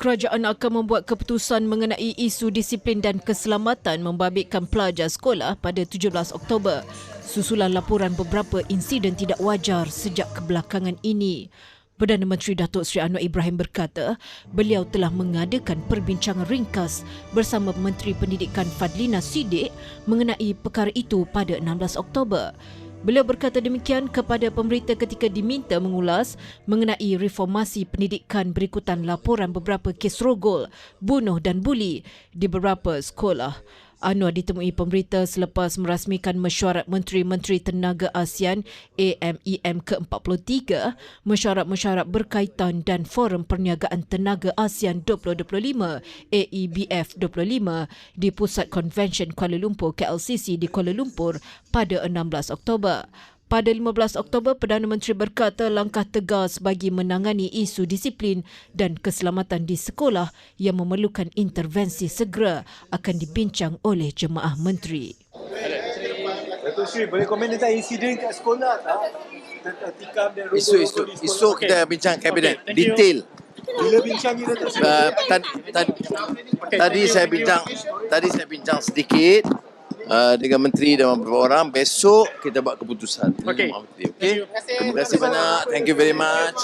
kerajaan akan membuat keputusan mengenai isu disiplin dan keselamatan membabitkan pelajar sekolah pada 17 Oktober susulan laporan beberapa insiden tidak wajar sejak kebelakangan ini. Perdana Menteri Datuk Seri Anwar Ibrahim berkata, beliau telah mengadakan perbincangan ringkas bersama Menteri Pendidikan Fadlina Sidik mengenai perkara itu pada 16 Oktober. Beliau berkata demikian kepada pemberita ketika diminta mengulas mengenai reformasi pendidikan berikutan laporan beberapa kes rogol, bunuh dan buli di beberapa sekolah. Anwar ditemui pemberita selepas merasmikan mesyuarat Menteri-Menteri Tenaga ASEAN AMEM ke-43, mesyuarat-mesyuarat berkaitan dan Forum Perniagaan Tenaga ASEAN 2025 AEBF 25 di Pusat Convention Kuala Lumpur KLCC di Kuala Lumpur pada 16 Oktober. Pada 15 Oktober, Perdana Menteri berkata langkah tegas bagi menangani isu disiplin dan keselamatan di sekolah yang memerlukan intervensi segera akan dibincang oleh jemaah menteri. Datuk Sri, boleh komen tentang insiden kat sekolah tak? Di sekolah. isu kita bincang kabinet Okay, detail. Bila bincang ni Datuk Sri? Uh, tadi, tadi, tadi saya bincang tadi saya bincang sedikit uh, dengan menteri dan beberapa orang besok kita buat keputusan. Okey. Okey. Terima kasih banyak. Thank you very much.